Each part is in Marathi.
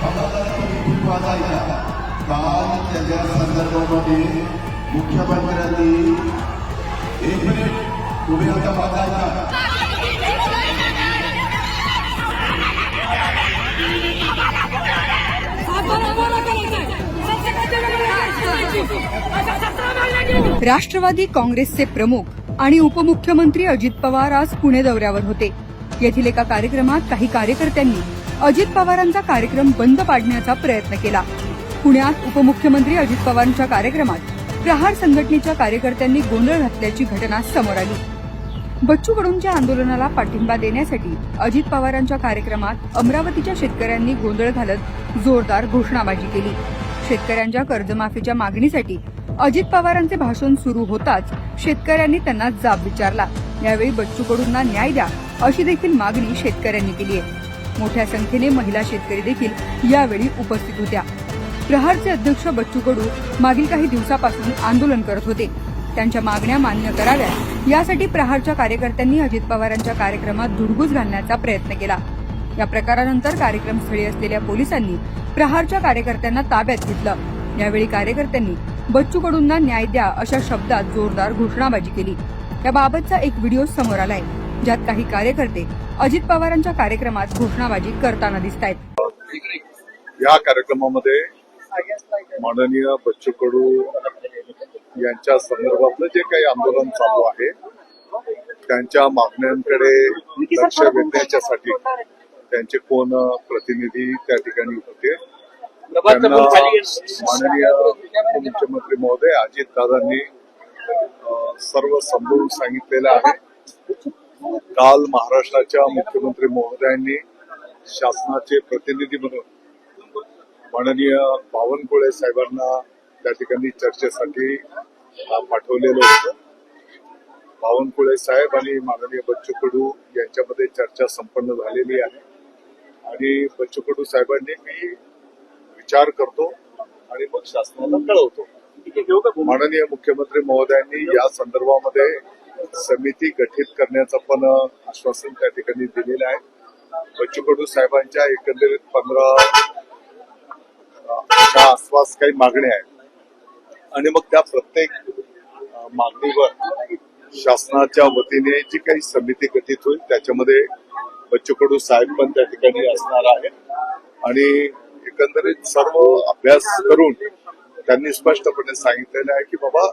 वाचायचा काल त्याच्या संदर्भामध्ये मुख्यमंत्र्यांनी एक मिनिट तुम्ही आता वाचायचा राष्ट्रवादी काँग्रेसचे प्रमुख आणि उपमुख्यमंत्री अजित पवार आज पुणे दौऱ्यावर होते. येथील एका कार्यक्रमात काही कार्यकर्त्यांनी अजित पवारांचा कार्यक्रम बंद पाडण्याचा प्रयत्न केला. पुण्यात उपमुख्यमंत्री अजित पवारांच्या कार्यक्रमात प्रहार संघटनेच्या कार्यकर्त्यांनी गोंधळ घातल्याची घटना समोर आली. बच्चू कडूंच्या आंदोलनाला पाठिंबा देण्यासाठी अजित पवारांच्या कार्यक्रमात अमरावतीच्या शेतकऱ्यांनी गोंधळ घालत जोरदार घोषणाबाजी केली. शेतकऱ्यांच्या कर्जमाफीच्या मागणीसाठी अजित पवारांचे भाषण सुरू होताच शेतकऱ्यांनी त्यांना जाब विचारला. यावेळी बच्चू कडूंना न्याय द्या अशी देखील मागणी शेतकऱ्यांनी केली आहे. मोठ्या संख्येने महिला शेतकरी देखील यावेळी उपस्थित होत्या. प्रहारचे अध्यक्ष बच्चू कडू मागील काही दिवसापासून आंदोलन करत होते. त्यांच्या मागण्या मान्य कराव्यात. यासाठी प्रहारच्या कार्यकर्त्यांनी अजित पवारांच्या कार्यक्रमात धुडगूस घालण्याचा प्रयत्न केला. या प्रकारानंतर कार्यक्रमस्थळी असलेल्या पोलिसांनी प्रहारच्या कार्यकर्त्यांना ताब्यात घेतलं. यावेळी कार्यकर्त्यांनी बच्चू कडूंना न्याय द्या अशा शब्दात जोरदार घोषणाबाजी केली. याबाबतचा एक व्हिडिओ समोर आलाय. ज्यात काही कार्यकर्ते अजित पवारांच्या कार्यक्रमात घोषणाबाजी करताना दिसत आहेत या कार्यक्रमामध्ये माननीय बच्चू कडू यांच्या संदर्भातलं जे काही आंदोलन चालू आहे त्यांच्या मागण्यांकडे लक्ष वेधण्याच्यासाठी त्यांचे कोण प्रतिनिधी त्या ठिकाणी होते? त्यांना माननीय उपमुख्यमंत्री महोदय अजित दादांनी सर्व समजून सांगितलेलं आहे. काल महाराष्ट्राच्या मुख्यमंत्री महोदयांनी शासनाचे प्रतिनिधी म्हणून माननीय बावनकुळे साहेबांना त्या ठिकाणी चर्चेसाठी पाठवलेलं होतं. बावनकुळे साहेब आणि माननीय बच्चू कडू यांच्यामध्ये चर्चा संपन्न झालेली आहे. आणि बच्चू कडू साहेबांनी मी विचार करतो आणि मग शासनाला कळवतो. माननीय मुख्यमंत्री महोदयांनी या संदर्भामध्ये समिती गठीत करण्याचं पण आश्वासन त्या ठिकाणी दिलेलं आहे. बच्चू कडू साहेबांच्या एकंदरीत पंधरा अशा आसपास काही मागण्या आहेत. आणि मग त्या प्रत्येक मागणीवर शासनाच्या वतीने जी काही समिती गठीत होईल त्याच्यामध्ये बच्चू कडू साहेब पण त्या ठिकाणी असणार आहेत. आणि एकंदरीत सर्व अभ्यास करून त्यांनी स्पष्टपणे सांगितलेलं आहे की बाबा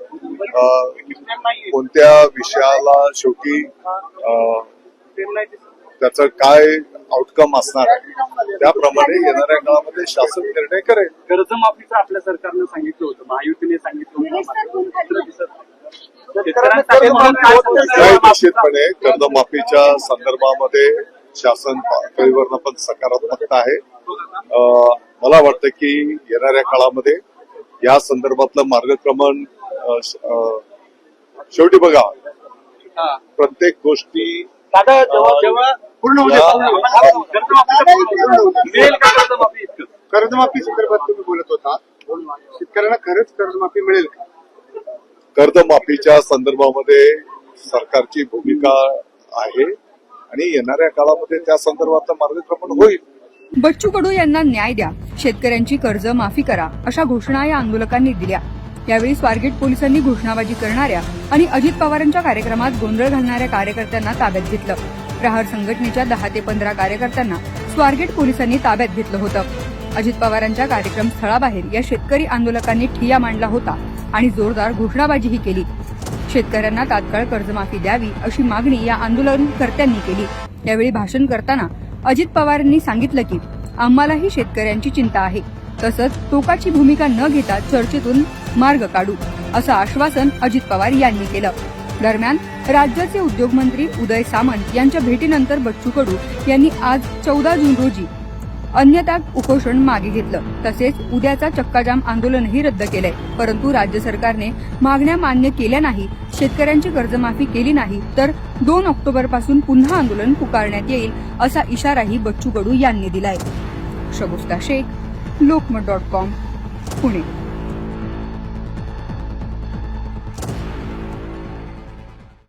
कोणत्या विषयाला शेवटी अ, त्याचं काय आउटकम असणार आहे त्याप्रमाणे येणाऱ्या काळामध्ये शासन निर्णय करेल. कर्जमाफीचं आपल्या सरकारनं सांगितलं होतं महायुतीने सांगितलं? निश्चितपणे कर्जमाफीच्या संदर्भामध्ये शासन पातळीवरनं पण सकारात्मकता आहे. मला वाटतं की येणाऱ्या काळामध्ये या संदर्भातलं मार्गक्रमण शेवटी बघा. हा. प्रत्येक गोष्टी कर्जमाफी संदर्भात तुम्ही बोलत होता. शेतकऱ्यांना खरंच कर्जमाफी मिळेल का? कर्जमाफीच्या संदर्भामध्ये सरकारची भूमिका आहे आणि येणाऱ्या काळामध्ये त्या संदर्भातलं मार्गक्रमण होईल. बच्चू कडू यांना न्याय द्या. शेतकऱ्यांची कर्ज माफी करा अशा घोषणा या आंदोलकांनी दिल्या. यावेळी स्वारगेट पोलिसांनी घोषणाबाजी करणाऱ्या आणि अजित पवारांच्या कार्यक्रमात गोंधळ घालणाऱ्या कार्यकर्त्यांना ताब्यात घेतलं. प्रहार संघटनेच्या दहा ते पंधरा कार्यकर्त्यांना स्वारगेट पोलिसांनी ताब्यात घेतलं होतं. अजित पवारांच्या कार्यक्रम स्थळाबाहेर या शेतकरी आंदोलकांनी ठिया मांडला होता आणि जोरदार घोषणाबाजीही केली. शेतकऱ्यांना तात्काळ कर्जमाफी द्यावी अशी मागणी या आंदोलनकर्त्यांनी केली. यावेळी भाषण करताना अजित पवारांनी सांगितलं की आम्हालाही शेतकऱ्यांची चिंता आहे. तसंच टोकाची भूमिका न घेता चर्चेतून मार्ग काढू असं आश्वासन अजित पवार यांनी केलं. दरम्यान राज्याचे उद्योगमंत्री उदय सामंत यांच्या भेटीनंतर बच्चू कडू यांनी आज चौदा जून रोजी अन्यथा उपोषण मागे घेतलं. तसेच उद्याचा चक्काजाम आंदोलनही रद्द केलंय. परंतु राज्य सरकारने मागण्या मान्य केल्या नाही शेतकऱ्यांची कर्जमाफी केली नाही तर दोन ऑक्टोबरपासून पुन्हा आंदोलन पुकारण्यात येईल असा इशाराही बच्चू कडू यांनी दिलाय. Shagufta Shaikh Lokmat dot com Pune.